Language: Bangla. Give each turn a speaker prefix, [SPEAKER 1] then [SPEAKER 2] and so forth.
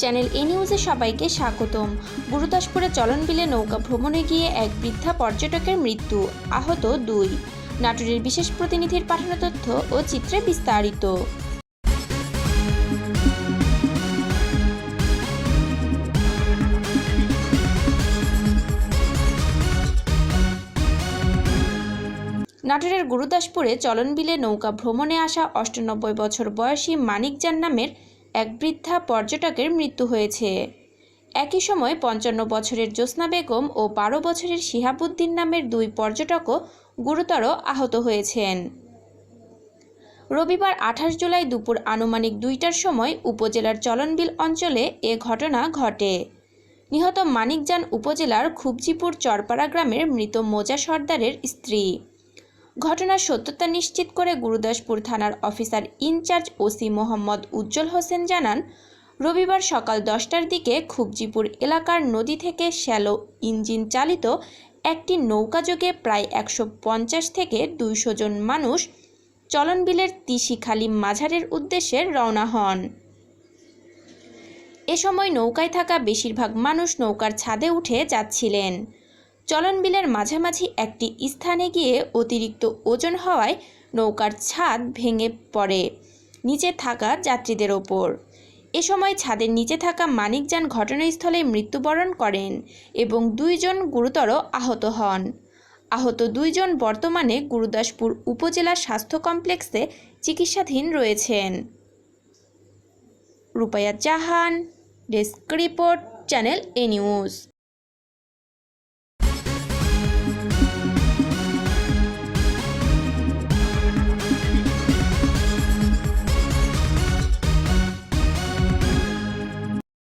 [SPEAKER 1] চ্যানেল এ নিউজে সবাইকে স্বাগতম। গুরুদাসপুরে চলনবিলে নৌকা ভ্রমণে গিয়ে এক বৃদ্ধা পর্যটকের মৃত্যু, আহত দুই। নাটোরের বিশেষ প্রতিনিধির পাঠানো তথ্য ও চিত্রে বিস্তারিত। নাটোরের গুরুদাসপুরে চলনবিলে নৌকা ভ্রমণে আসা অষ্টানব্বই বছর বয়সী মানিকজান নামের এক বৃদ্ধা পর্যটকের মৃত্যু হয়েছে। একই সময় পঞ্চান্ন বছরের জ্যোৎস্না বেগম ও বারো বছরের শিহাবুদ্দিন নামের দুই পর্যটকও গুরুতর আহত হয়েছেন। রবিবার আঠাশ জুলাই দুপুর আনুমানিক দুইটার সময় উপজেলার চলনবিল অঞ্চলে এ ঘটনা ঘটে। নিহত মানিকজান উপজেলার খুবজিপুর চরপাড়া গ্রামের মৃত মোজা সর্দারের স্ত্রী। ঘটনার সত্যতা নিশ্চিত করে গুরুদাসপুর থানার officer in charge OC Mohammad Ujjwal Hossain জানান, রবিবার সকাল দশটার দিকে খুবজিপুর এলাকার নদী থেকে শ্যালো ইঞ্জিন চালিত একটি নৌকাযোগে প্রায় একশো পঞ্চাশ থেকে দুইশো জন মানুষ চলনবিলের তিসিখালী মাঝারের উদ্দেশ্যে রওনা হন। এ সময় নৌকায় থাকা বেশিরভাগ মানুষ নৌকার ছাদে উঠে যাচ্ছিলেন। চলনবিলের মাঝামাঝি একটি স্থানে গিয়ে অতিরিক্ত ওজন হওয়ায় নৌকার ছাদ ভেঙে পড়ে নিচে থাকা যাত্রীদের ওপর। এ সময় ছাদের নিচে থাকা মানিকযান ঘটনাস্থলে মৃত্যুবরণ করেন এবং দুইজন গুরুতর আহত হন। আহত দুইজন বর্তমানে গুরুদাসপুর উপজেলা স্বাস্থ্য কমপ্লেক্সে চিকিৎসাধীন রয়েছেন। Rupaya Jahan, desk report, channel A news.